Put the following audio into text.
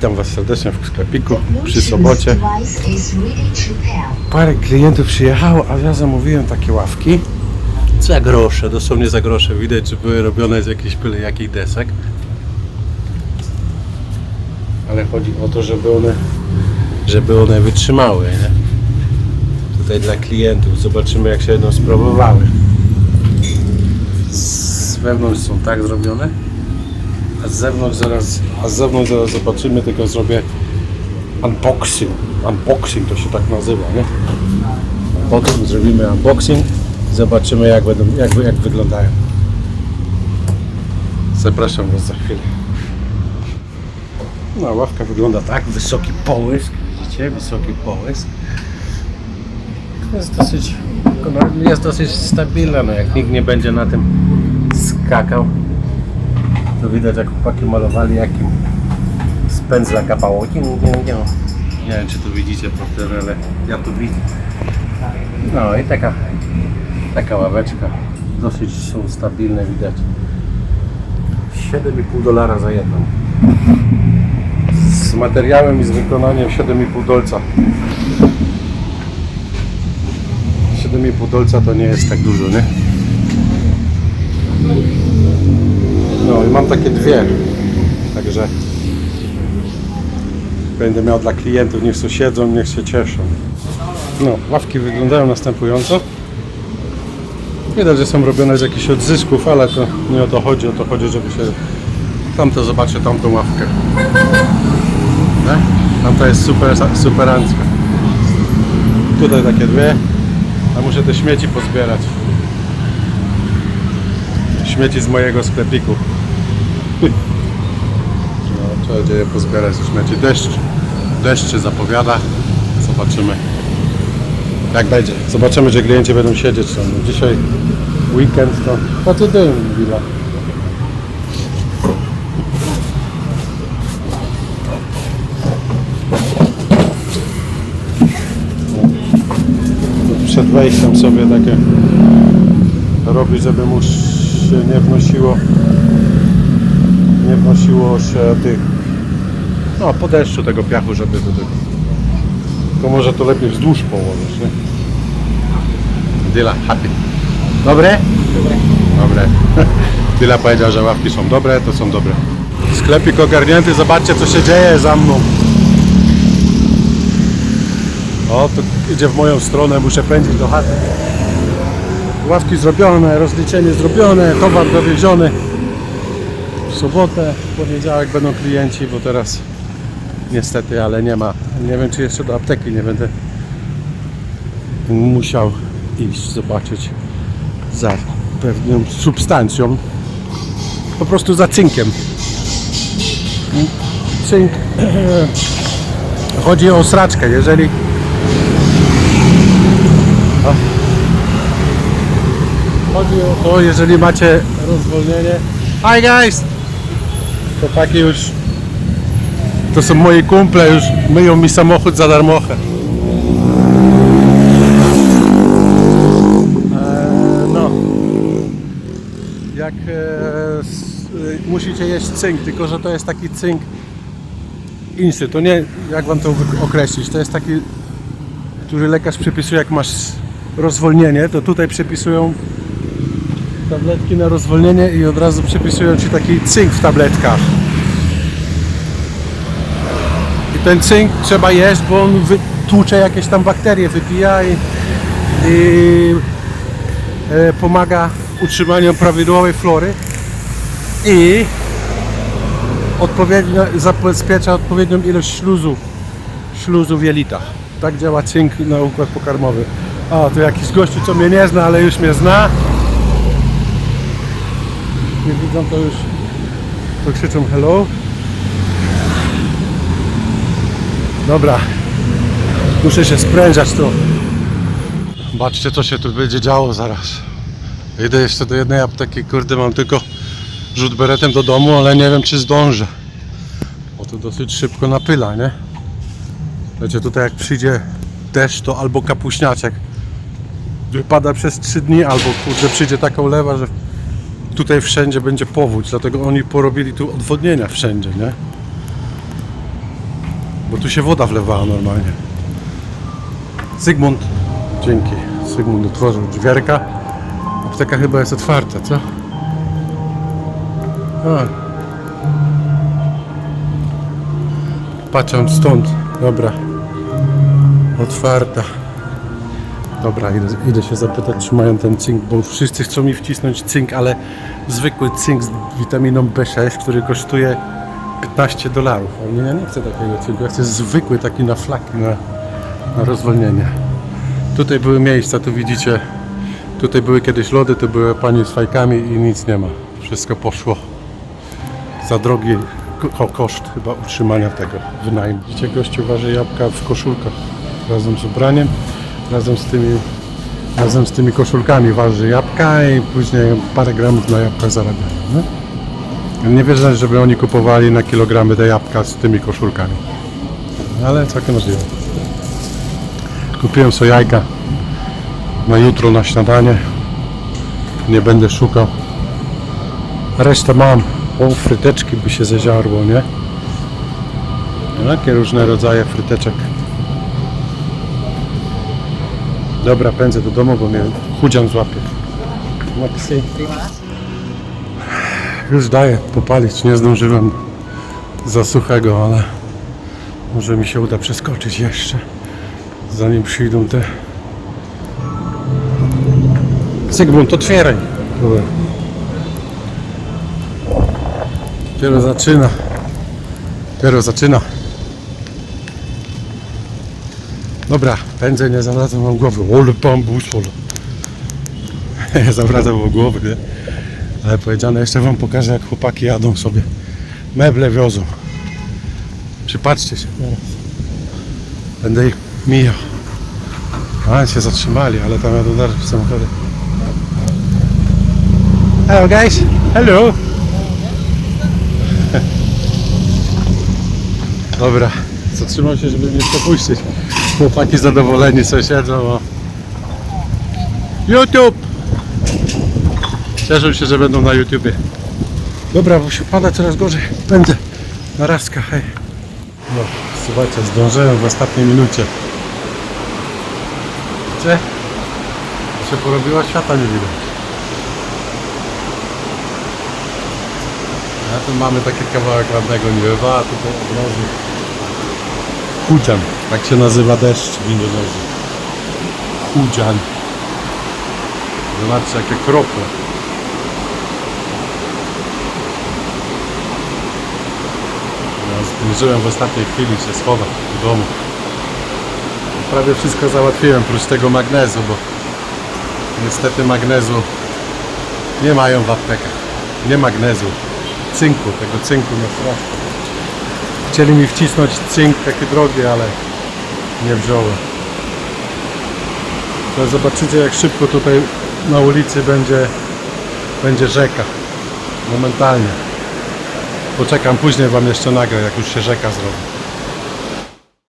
Witam Was serdecznie w sklepiku przy sobocie. Parę klientów przyjechało, a ja zamówiłem takie ławki za grosze, dosłownie za grosze. Widać, że były robione z jakichś byle jakich desek. Ale chodzi o to, żeby one, żeby one wytrzymały, nie? Tutaj dla klientów. Zobaczymy, jak się będą sprawowały. Z wewnątrz są tak zrobione. A z zewnątrz zaraz, a z zewnątrz zaraz zobaczymy, tylko zrobię unboxing. Unboxing to się tak nazywa, nie? Potem zrobimy unboxing zobaczymy jak będą, jak, jak wyglądają. Zapraszam Was za chwilę. No, ławka wygląda tak, wysoki połysk, widzicie, wysoki połysk. Jest dosyć, no, jest dosyć stabilna, no jak nikt nie będzie na tym skakał, to widać jak chłopaki malowali, jakim z pędzla kapało. Ciu. Nie wiem czy tu widzicie profil, ale ja tu widzę. No i taka, taka ławeczka. Dosyć są stabilne, widać. 7,5 dolara za jedną. Z materiałem i z wykonaniem 7,5 dolca. 7,5 dolca to nie jest tak dużo, nie? Mam takie dwie. Także będę miał dla klientów, niech sobie siedzą, niech się cieszą. No, ławki wyglądają następująco. Widać, że są robione z jakichś odzysków, ale to nie o to chodzi, o to chodzi, żeby się... Tamto zobaczę, tamtą ławkę. Nie? Tamta jest super, superancka. Tutaj takie dwie, a muszę te śmieci pozbierać. Śmieci z mojego sklepiku. No, trzeba będzie je pozbierać te śmieci. Deszcz, deszcz się zapowiada. Zobaczymy jak będzie. Zobaczymy, że klienci będą siedzieć tam. No, Dzisiaj weekend to... Ty dym, Willa. Tu Przed wejściem sobie takie robi, żeby mu się nie wnosiło nie wnosiło się tych no po deszczu tego piachu, żeby do tego to może to lepiej wzdłuż położyć, nie? Dyla, happy. Dobre? Dobre. Dobre. Dyla powiedział, że ławki są dobre, to są dobre. Sklepik ogarnięty, zobaczcie co się dzieje za mną. O, to idzie w moją stronę, muszę pędzić do chaty. Ławki zrobione, rozliczenie zrobione, towar dowieziony. Sobotę, w poniedziałek będą klienci, bo teraz niestety, ale nie ma. Nie wiem, czy jeszcze do apteki nie będę musiał iść, zobaczyć za pewną substancją. Po prostu za cynkiem. Cynk. Chodzi o sraczkę. Jeżeli. Chodzi o to, jeżeli macie rozwolnienie. Hi guys! Chłopaki już to są moi kumple, już myją mi samochód za darmochę. Eee, no. Jak e, s, e, musicie jeść cynk, tylko że to jest taki cynk insy, to nie, jak wam to określić, to jest taki, który lekarz przepisuje jak masz rozwolnienie, to tutaj przepisują tabletki na rozwolnienie i od razu przepisują ci taki cynk w tabletkach. I ten cynk trzeba jeść, bo on wytłucze jakieś tam bakterie, wypija i, i e, pomaga utrzymaniu prawidłowej flory i odpowiednio zabezpiecza odpowiednią ilość śluzu, śluzu w jelitach. Tak działa cynk na układ pokarmowy. A, to jakiś gościu, co mnie nie zna, ale już mnie zna. Nie widzą, to już to krzyczą hello. Dobra, muszę się sprężać tu. Zobaczcie, co się tu będzie działo zaraz. Idę jeszcze do jednej apteki, kurde, mam tylko rzut beretem do domu, ale nie wiem, czy zdążę. Bo to dosyć szybko napyla, nie? Wiecie, tutaj jak przyjdzie deszcz, to albo kapuśniaczek wypada przez 3 dni, albo kurde, przyjdzie taka ulewa, że tutaj wszędzie będzie powódź, dlatego oni porobili tu odwodnienia wszędzie, nie? Bo tu się woda wlewała normalnie. Zygmunt, dzięki. Zygmunt otworzył drzwiarka. Apteka chyba jest otwarta, co? A. Stąd. Dobra. Otwarta. Dobra, idę, idę się zapytać, czy mają ten cynk, bo wszyscy chcą mi wcisnąć cynk, ale zwykły cynk z witaminą B6, który kosztuje 15 dolarów. A nie, ja nie chcę takiego cynku, ja chcę zwykły taki na flaki, na, na rozwolnienie. Tutaj były miejsca, tu widzicie, tutaj były kiedyś lody, tu były pani z fajkami i nic nie ma. Wszystko poszło za drogi ko- koszt chyba utrzymania tego wynajmu. Widzicie, gościu waży jabłka w koszulkach razem z ubraniem, razem z tymi, razem z tymi koszulkami waży jabłka i później parę gramów na jabłkach zarabia. Nie? Nie wierzę, żeby oni kupowali na kilogramy te jabłka z tymi koszulkami. Ale całkiem możliwe. Kupiłem sobie jajka na jutro na śniadanie. Nie będę szukał. Resztę mam. O, fryteczki by się zeziarło, nie? Jakie różne rodzaje fryteczek. Dobra, pędzę do domu, bo mnie chudzian złapie. Już daję popalić, nie zdążyłem za suchego, ale może mi się uda przeskoczyć jeszcze, zanim przyjdą te... Zygmunt, otwieraj! Dobra. Dopiero zaczyna. Dopiero zaczyna. Dobra, pędzę, nie zawracam wam głowy. Ole bambus, ole. zawracam wam głowy, nie? Ale powiedziane, jeszcze wam pokażę, jak chłopaki jadą sobie. Meble wiozą. Przypatrzcie się teraz. Będę ich mijał. A, się zatrzymali, ale tam jadą dalej samochody. Hello guys. Hello. Dobra, zatrzymał się, żeby mnie przepuścić. Chłopaki zadowoleni sobie siedzą. O. YouTube! Cieszą się, że będą na YouTubie. Dobra, bo się pada coraz gorzej. Będę. Na razka, hej. No, słuchajcie, zdążyłem w ostatniej minucie. Widzicie? Się porobiła, świata nie widać. A tu mamy taki kawałek ładnego nieba, a tutaj odnoży Chudzian, tak się nazywa deszcz w Indonezji. Chudzian. Zobaczcie jakie krople. Ja zdążyłem w ostatniej chwili się schować w domu. Prawie wszystko załatwiłem, prócz tego magnezu, bo niestety magnezu nie mają w aptekach. Nie magnezu, cynku, tego cynku nie strasznie. Chcieli mi wcisnąć cynk taki drogi, ale nie wziąłem. To zobaczycie jak szybko tutaj na ulicy będzie, będzie rzeka. Momentalnie. Poczekam, później wam jeszcze nagrę, jak już się rzeka zrobi.